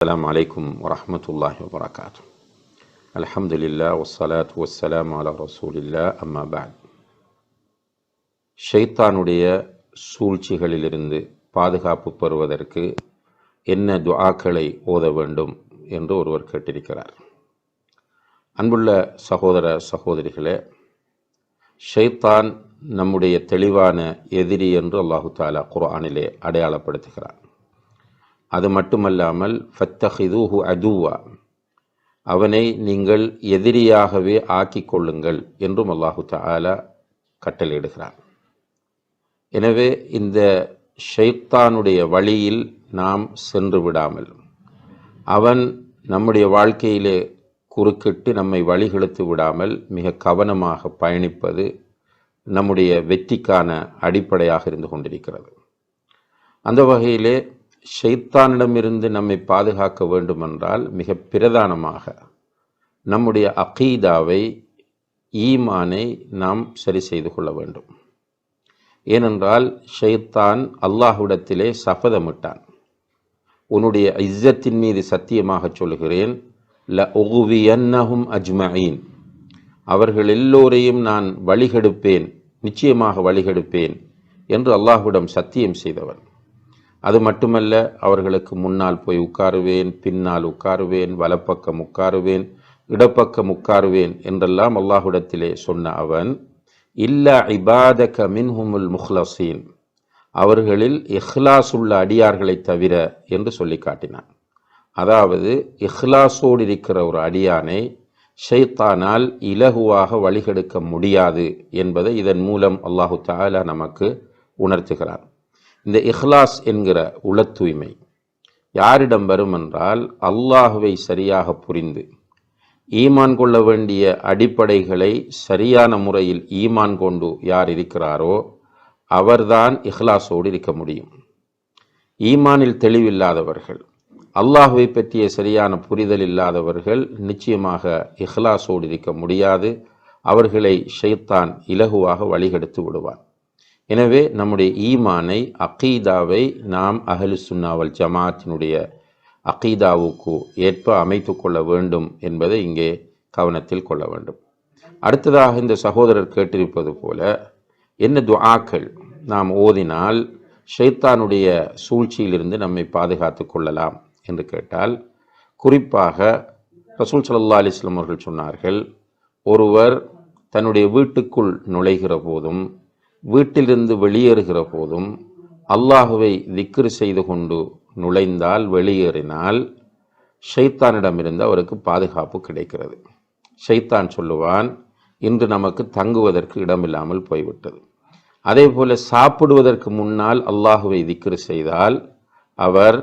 السلام عليكم ورحمة الله وبركاته الحمد لله والصلاة والسلام على رسول الله أما بعد ஷைத்தானுடைய சூழ்ச்சிகளிலிருந்து பாதுகாப்பு பெறுவதற்கு என்ன துஆக்களை ஓத வேண்டும் என்று ஒருவர் கேட்டிருக்கிறார் அன்புள்ள சகோதர சகோதரிகளே ஷைத்தான் நம்முடைய தெளிவான எதிரி என்று அல்லாஹு தாலா குர்ஆனிலே அடையாளப்படுத்துகிறார் அது மட்டுமல்லாமல் ஃபத்தஹிதூஹு அதுவா அவனை நீங்கள் எதிரியாகவே ஆக்கிக் கொள்ளுங்கள் என்றும் அல்லாஹு தாலா கட்டளையிடுகிறான். எனவே இந்த ஷைத்தானுடைய வழியில் நாம் சென்று விடாமல் அவன் நம்முடைய வாழ்க்கையிலே குறுக்கிட்டு நம்மை வழிகெடுத்து விடாமல் மிக கவனமாக பயணிப்பது நம்முடைய வெற்றிக்கான அடிப்படையாக இருந்து கொண்டிருக்கிறது. அந்த வகையிலே ஷைத்தானிடமிருந்து நம்மை பாதுகாக்க வேண்டுமென்றால் மிக பிரதானமாக நம்முடைய அகீதாவை ஈமானை நாம் சரி செய்து கொள்ள வேண்டும். ஏனென்றால் ஷைத்தான் அல்லாஹ்விடத்திலே சபதமிட்டான். உன்னுடைய இஸ்ஸத்தின் மீது சத்தியமாக சொல்கிறேன் ல ஒகுவியன்னஹும் அஜ்மஈன். அவர்கள் எல்லோரையும் நான் வழிகெடுப்பேன் நிச்சயமாக வழிகெடுப்பேன் என்று அல்லாஹ்விடம் சத்தியம் செய்தவன். அது மட்டுமல்ல அவர்களுக்கு முன்னால் போய் உட்காருவேன் பின்னால் உட்காருவேன் வலப்பக்கம் உட்காருவேன் இடப்பக்கம் உட்காருவேன் என்றெல்லாம் அல்லாஹுடத்திலே சொன்ன அவன் இல்ல இபாதக மின்ஹுமுல் முஹ்லசீன். அவர்களில் இஹ்லாஸ் உள்ள அடியார்களை தவிர என்று சொல்லி காட்டினான். அதாவது இஹ்லாஸோடு இருக்கிற ஒரு அடியானை ஷைத்தானால் இலகுவாக வழிகெடுக்க முடியாது என்பதை இதன் மூலம் அல்லாஹு தாலா நமக்கு உணர்த்துகிறான். இந்த இஹ்லாஸ் என்கிற உள தூய்மை யாரிடம் வரும் என்றால் அல்லாஹுவை சரியாக புரிந்து ஈமான் கொள்ள வேண்டிய அடிப்படைகளை சரியான முறையில் ஈமான் கொண்டு யார் இருக்கிறாரோ அவர்தான் இஹ்லாஸோடு இருக்க முடியும். ஈமானில் தெளிவில்லாதவர்கள் அல்லாஹுவை பற்றிய சரியான புரிதல் இல்லாதவர்கள் நிச்சயமாக இஹ்லாஸோடு இருக்க முடியாது. அவர்களை ஷைத்தான் இலகுவாக வழிகெடுத்து விடுவான். எனவே நம்முடைய ஈமானை அகீதாவை நாம் அகலு சுன்னாவல் ஜமாத்தினுடைய அகீதாவுக்கு ஏற்ப அமைத்து கொள்ள வேண்டும் என்பதை இங்கே கவனத்தில் கொள்ள வேண்டும். அடுத்ததாக இந்த சகோதரர் கேட்டிருப்பது போல என்ன துஆக்கள் நாம் ஓதினால் ஷைத்தானுடைய சூழ்ச்சியிலிருந்து நம்மை பாதுகாத்து கொள்ளலாம் என்று கேட்டால் குறிப்பாக ரசூல் சல்லா அலிஸ்லாம் அவர்கள் சொன்னார்கள் ஒருவர் தன்னுடைய வீட்டுக்குள் நுழைகிற போதும் வீட்டிலிருந்து வெளியேறுகிற போதும் அல்லாஹுவை திக்ரு செய்து கொண்டு நுழைந்தால் வெளியேறினால் ஷைத்தானிடமிருந்து அவருக்கு பாதுகாப்பு கிடைக்கிறது. ஷைத்தான் சொல்லுவான் இன்று நமக்கு தங்குவதற்கு இடமில்லாமல் போய்விட்டது. அதே போல் சாப்பிடுவதற்கு முன்னால் அல்லாஹுவை திக்ரு செய்தால் அவர்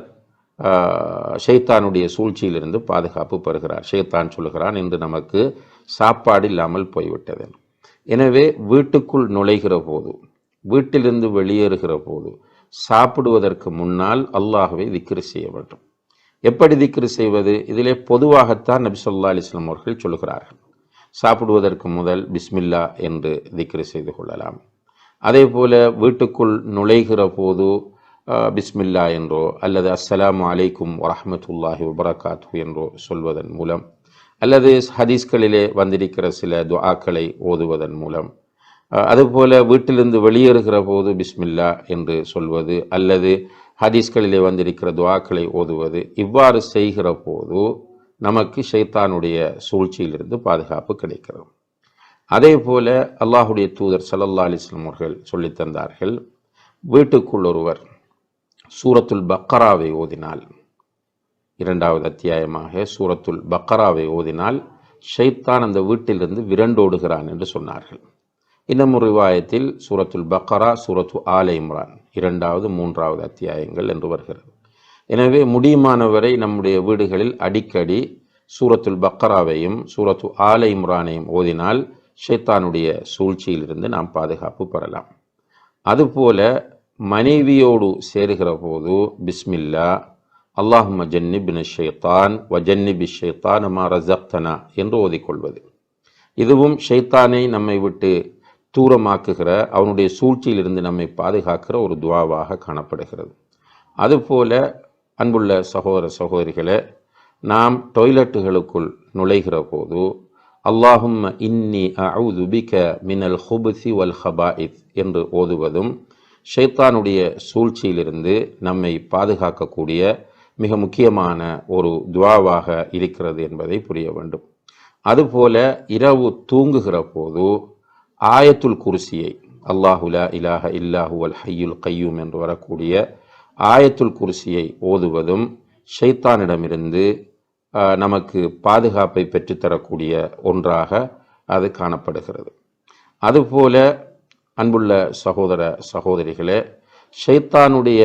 ஷைத்தானுடைய சூழ்ச்சியிலிருந்து பாதுகாப்பு பெறுகிறார். ஷைத்தான் சொல்லுகிறான் இன்று நமக்கு சாப்பாடு இல்லாமல் போய்விட்டது. எனவே வீட்டுக்குள் நுழைகிற போது வீட்டிலிருந்து வெளியேறுகிற போது சாப்பிடுவதற்கு முன்னால் அல்லாஹுவை திக்ரு செய்ய வேண்டும். எப்படி திக்ரு செய்வது? இதிலே பொதுவாகத்தான் நபி சொல்லா அலிஸ்லாம் அவர்கள் சொல்லுகிறார்கள். சாப்பிடுவதற்கு முதல் பிஸ்மில்லா என்று திக்ரு செய்து கொள்ளலாம். அதே போல வீட்டுக்குள் நுழைகிற போது பிஸ்மில்லா என்றோ அல்லது அஸ்ஸலாமு அலைக்கும் வரஹமத்துல்லாஹி வபரகாத்து என்றோ சொல்வதன் மூலம் அல்லது ஹதீஸ்களிலே வந்திருக்கிற சில துஆக்களை ஓதுவதன் மூலம். அதுபோல வீட்டிலிருந்து வெளியேறுகிற போது பிஸ்மில்லா என்று சொல்வது அல்லது ஹதீஸ்களிலே வந்திருக்கிற துவாக்களை ஓதுவது இவ்வாறு செய்கிற போது நமக்கு ஷைத்தானுடைய சூழ்ச்சியிலிருந்து பாதுகாப்பு கிடைக்கிறது. அதே போல அல்லாஹுடைய தூதர் சல்லல்லா அலிஸ்லாம் அவர்கள் சொல்லித்தந்தார்கள் வீட்டுக்குள் ஒருவர் சூரத்துல் பக்கராவை ஓதினால் இரண்டாவது அத்தியாயமாக சூரத்துல் பக்கராவை ஓதினால் ஷைத்தான் அந்த வீட்டிலிருந்து விரண்டோடுகிறான் என்று சொன்னார்கள். இன்னும் ஒரு ரிவாயத்தில் சூரத்துல் பக்கரா சூரத்து ஆல இம்ரான் இரண்டாவது மூன்றாவது அத்தியாயங்கள் என்று வருகிறது. எனவே முடியுமானவரை நம்முடைய வீடுகளில் அடிக்கடி சூரத்துல் பக்கராவையும் சூரத்து ஆல இம்ரானையும் ஓதினால் ஷைத்தானுடைய சூழ்ச்சியிலிருந்து நாம் பாதுகாப்பு பெறலாம். அதுபோல மனைவியோடு சேருகிற போது பிஸ்மில்லா அல்லாஹும் ஜன்னிபின் ஷைத்தான் வ ஷைத்தான் மா ரசப்தனா என்று ஓதிக்கொள்வது. இதுவும் ஷைத்தானை நம்மை விட்டு தூரமாக்குகிற அவனுடைய சூழ்ச்சியிலிருந்து நம்மை பாதுகாக்கிற ஒரு துவாவாக காணப்படுகிறது. அதுபோல அன்புள்ள சகோதர சகோதரிகளை நாம் டொய்லெட்டுகளுக்குள் நுழைகிற போது அல்லாஹும் இன்னி அவுதுபிக மினல் ஹுபுசி வல் ஹபாயித் என்று ஓதுவதும் ஷைத்தானுடைய சூழ்ச்சியிலிருந்து நம்மை பாதுகாக்கக்கூடிய மிக முக்கியமான ஒரு துவாவாக இருக்கிறது என்பதை புரிய வேண்டும். அதுபோல இரவு தூங்குகிற போது ஆயத்துல் குர்சியை அல்லாஹுலா இலாஹ இல்லாஹு அல் ஹையுல் கையூம் என்று வரக்கூடிய ஆயத்துல் குர்சியை ஓதுவதும் ஷைத்தானிடமிருந்து நமக்கு பாதுகாப்பை பெற்றுத்தரக்கூடிய ஒன்றாக அது காணப்படுகிறது. அதுபோல அன்புள்ள சகோதர சகோதரிகளே ஷைத்தானுடைய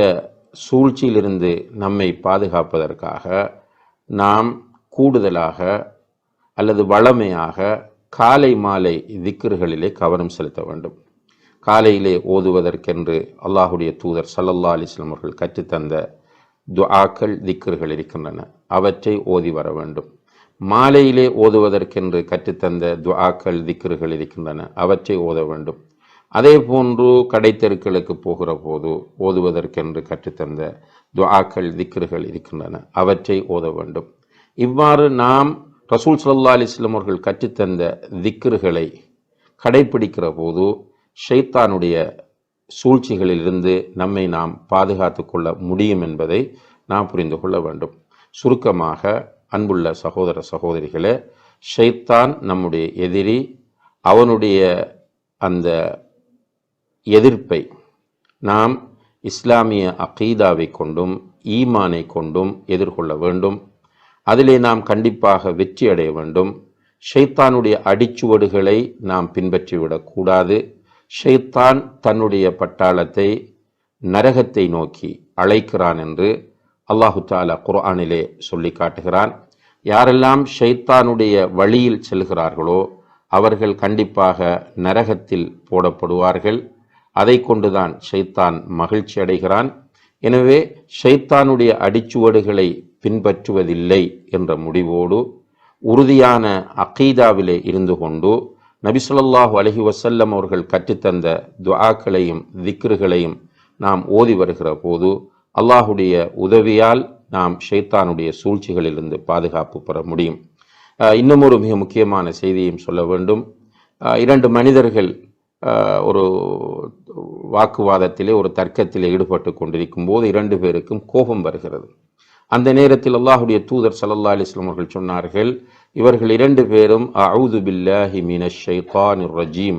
சூழ்ச்சியிலிருந்து நம்மை பாதுகாப்பதற்காக நாம் கூடுதலாக அல்லது வளமையாக காலை மாலை திக்கர்களிலே கவனம் செலுத்த வேண்டும். காலையிலே ஓதுவதற்கென்று அல்லாஹுடைய தூதர் சல்லல்லா அலிஸ்லாம் அவர்கள் கற்றுத்தந்த துஆக்கள் திக்கர்கள் இருக்கின்றன. அவற்றை ஓதி வர வேண்டும். மாலையிலே ஓதுவதற்கென்று கற்றுத்தந்த துஆக்கள் திக்கர்கள் இருக்கின்றன. அவற்றை ஓத வேண்டும். அதே போன்று கடை தெருக்களுக்கு போகிற போது ஓதுவதற்கென்று கற்றுத்தந்த துவாக்கள் திக்ருகள் இருக்கின்றன. அவற்றை ஓத வேண்டும். இவ்வாறு நாம் ரசூல் சல்லா அலிஸ்லம் அவர்கள் கற்றுத்தந்த திக்ருகளை கடைபிடிக்கிற போது ஷைத்தானுடைய சூழ்ச்சிகளிலிருந்து நம்மை நாம் பாதுகாத்து கொள்ள முடியும் என்பதை நாம் புரிந்து கொள்ள வேண்டும். சுருக்கமாக அன்புள்ள சகோதர சகோதரிகளே ஷைத்தான் நம்முடைய எதிரி அவனுடைய அந்த எதிர்ப்பை. நாம் இஸ்லாமிய அகீதாவை கொண்டும் ஈமானை கொண்டும் எதிர்கொள்ள வேண்டும். அதிலே நாம் கண்டிப்பாக வெற்றி அடைய வேண்டும். ஷைத்தானுடைய அடிச்சுவடுகளை நாம் பின்பற்றிவிடக்கூடாது ஷைத்தான் தன்னுடைய பட்டாளத்தை நரகத்தை நோக்கி அழைக்கிறான் என்று அல்லாஹு தாலா குர்ஆனிலே சொல்லி காட்டுகிறான். யாரெல்லாம் ஷைத்தானுடைய வழியில் செல்கிறார்களோ அவர்கள் கண்டிப்பாக நரகத்தில் போடப்படுவார்கள். அதை கொண்டுதான் ஷைத்தான் மகிழ்ச்சி அடைகிறான். எனவே ஷைத்தானுடைய அடிச்சுவடுகளை பின்பற்றுவதில்லை என்ற முடிவோடு உறுதியான அகீதாவிலே இருந்து கொண்டு நபிசுல்லாஹு அலஹி வசல்லம் அவர்கள் கற்றுத்தந்த துவாக்களையும் திக்ருகளையும் நாம் ஓதி வருகிற போது அல்லாஹுடைய உதவியால் நாம் ஷைத்தானுடைய சூழ்ச்சிகளிலிருந்து பாதுகாப்பு பெற முடியும். இன்னும் ஒரு மிக முக்கியமான செய்தியும் சொல்ல வேண்டும். இரண்டு மனிதர்கள் ஒரு வாக்குவாதத்திலே ஒரு தர்க்கத்திலே ஈடுபட்டு கொண்டிருக்கும் போது இரண்டு பேருக்கும் கோபம் வருகிறது. அந்த நேரத்தில் அல்லாஹுடைய தூதர் சல்லல்லா அலிஸ்லாம் அவர்கள் சொன்னார்கள் இவர்கள் இரண்டு பேரும் அவுது பில்லாஹி மின ஷைத்தான் ரஜீம்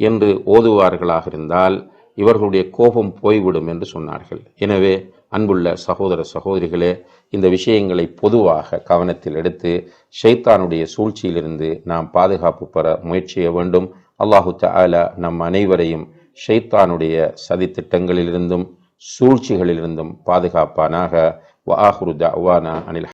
என்று ஓதுவார்களாக இருந்தால் இவர்களுடைய கோபம் போய்விடும் என்று சொன்னார்கள். எனவே அன்புள்ள சகோதர சகோதரிகளே இந்த விஷயங்களை பொதுவாக கவனத்தில் எடுத்து ஷைத்தானுடைய சூழ்ச்சியிலிருந்து நாம் பாதுகாப்பு பெற முயற்சிய வேண்டும். அல்லாஹு தாலா நம் அனைவரையும் ஷைத்தானுடைய சதித்திட்டங்களிலிருந்தும் சூழ்ச்சிகளிலிருந்தும் பாதுகாப்பானாக. வஆஹுரு தவானா அனில்